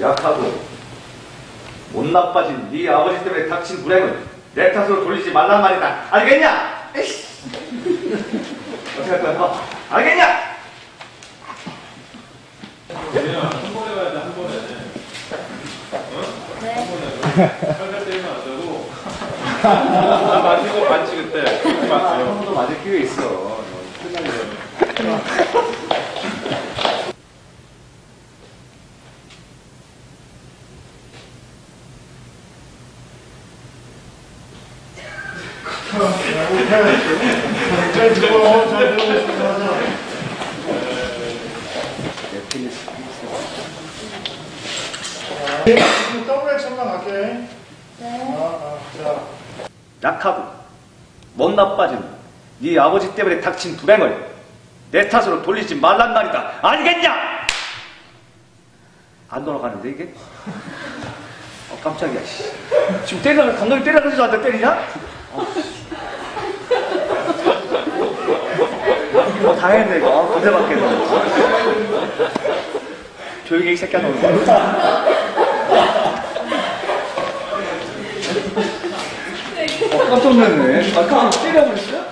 약하고 못 나빠진 네 아버지 때문에 닥친 불행을 내 탓으로 돌리지 말란 말이다. 알겠냐? 에이씨. 어떻게 할 거야? 어, 알겠냐? 한 번에 가야 돼, 한 번에. 어? 한 번에. 살살 때리면 안 되고. 다 맞고 반치 그때. 그렇게 맞아요. 형도 맞을 기회 있어. 너 끝나게. 약하고 못 나빠진 네 아버지 때문에 닥친 불행을 내 탓으로 돌리지 말란 말이다. 알겠냐? 안 돌아가는데 이게? 어 깜짝이야. 씨. 지금 때리라 감독이 때리라 그러지 않는데 때리냐? 어, 어 당했네 이거. 어, 건대 받겠네. 조용히 이 새끼야 너. 어, 깜짝 놀랐네. 아, 깜짝 때려버렸어요?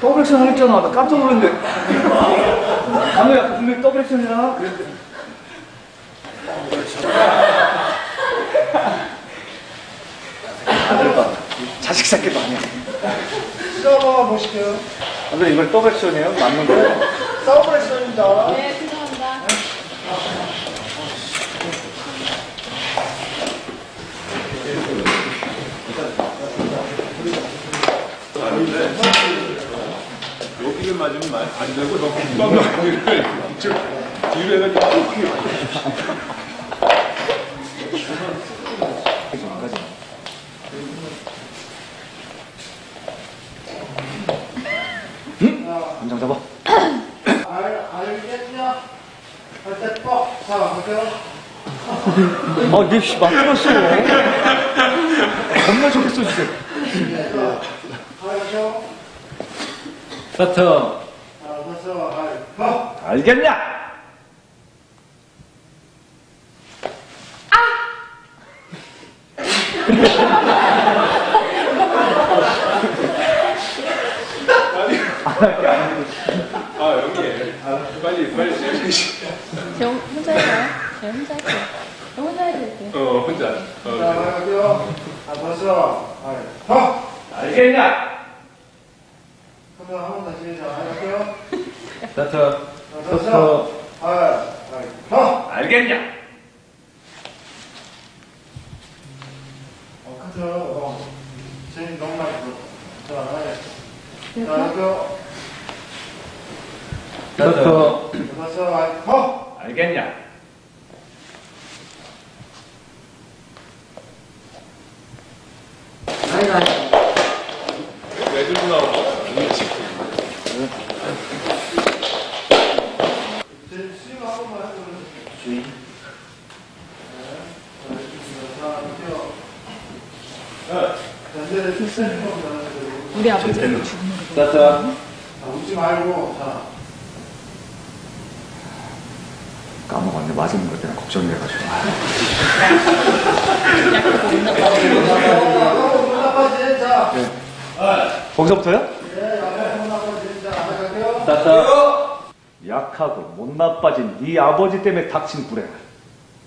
더블 액션 하랬잖아. 나 깜짝 놀랐는데. 강호야, 분명히 더블 액션이라. 그랬는데. 아들 봐. 자식 새끼도 아니야. 한번 보실게요. 근데 이걸 더블 액션이에요? 맞는 거예요? 더블 액션입니다. 네, 죄송합니다. 여기를 맞으면 마- 안 되고, 너 금방 이쪽 뒤로 해가지고. 감정 잡아. 알, 알겠냐? 할때 어, 네, 씨, 막 때렸어. 겁나 좋겠어, 진짜. 뻑. 알겠냐? 아, 여기. 빨리, 빨리 시작해. 저 혼자 할까요? 저 혼자 할게요. 저 혼자 해도 될게요. 어, 혼자. 자, 어, 갈게요. 아, 됐어. 알, 뻑. 알겠냐? 그러면 한번 다시 자, 갈게요. 스타트. 자, 됐어. 알, 알, 뻑. 알겠냐? 어, 카트. 어. 제일 너무 많이 불었다. 자, 알. 자, 갈게요. 스타트. 됐어. 알, 뻑. 알겠냐? 왜 들고 나오고? 제일 스윙 한 번만 해보세요. 주의. 자, 갈게요. 전제를 세는 겁니다. 우리 아버지. 스타트. 자, 웃지 말고, 자. 까먹었네. 맞은 것 때문에 걱정돼가지고. 야구 문화까지, 자. 거기서부터요? 스타트. 약하고 못 나빠진 네 아버지 때문에 닥친 불행을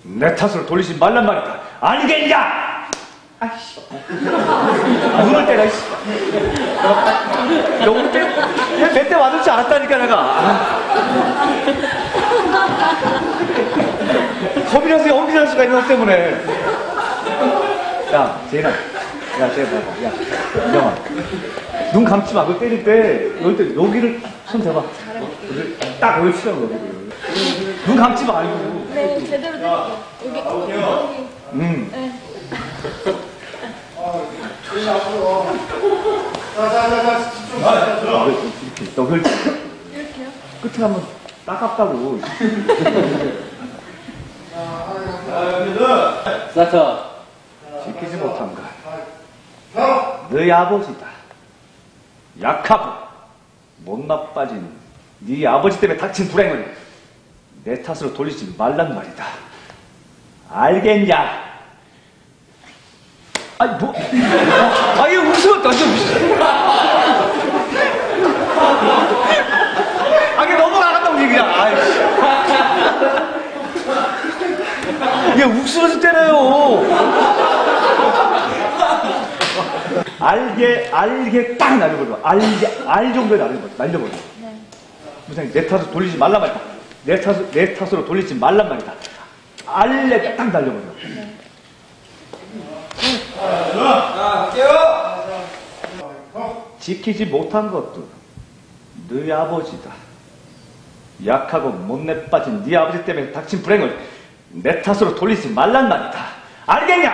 내 탓으로 돌리지 말란 말이다. 알겠냐? 아이씨. 아, 눈을 때라, 이씨. 때, 뱃때 맞을 줄 알았다니까, 내가. 겁이 나서 연기 날 수가 있는 것 때문에. 야, 재인아. 야, 쟤 봐봐. 야, 인정아. 눈 감지 마. 그거 때릴 때, 여기 때, 여기를 손 대봐. 딱 여기 치라고, 여기를. 눈 감지 말고. 네, 제대로 드릴게요. 여기, 여기. 음. 네. 자, 자, 자, 자, 집중. 자. 이렇게. 이렇게요? 끝에 하면 따갑다고. 스타트. 지키지 못한 것. 형! 너희 아버지다. 약하고 못 나빠진 네 아버지 때문에 닥친 불행을 내 탓으로 돌리지 말란 말이다. 알겠냐? 아니 뭐? 아니 웃으면 던져. 아 이게 넘어가간다고 얘기야. 아이씨. 얘 웃으면서 때려요. 알게 알게 딱 날려버려. 알게 알 정도에 날려버려. 날려버려. 네. 무슨 내 탓으로 돌리지 말란 말이다. 내 탓, 내 탓으로 돌리지 말란 말이다. 알레 딱 날려버려. 지키지 못한 것도 너희 아버지다. 약하고 못내 빠진 네 아버지 때문에 닥친 불행을 내 탓으로 돌리지 말란 말이다. 알겠냐?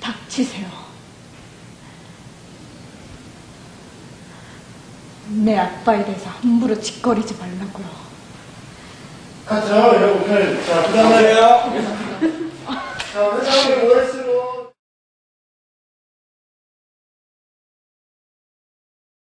닥치세요. 내 아빠에 대해서 함부로 짓거리지 말라고요. 가죠, 여러분들. 자, 그 다음에. 자, 회장님 뭐 했어?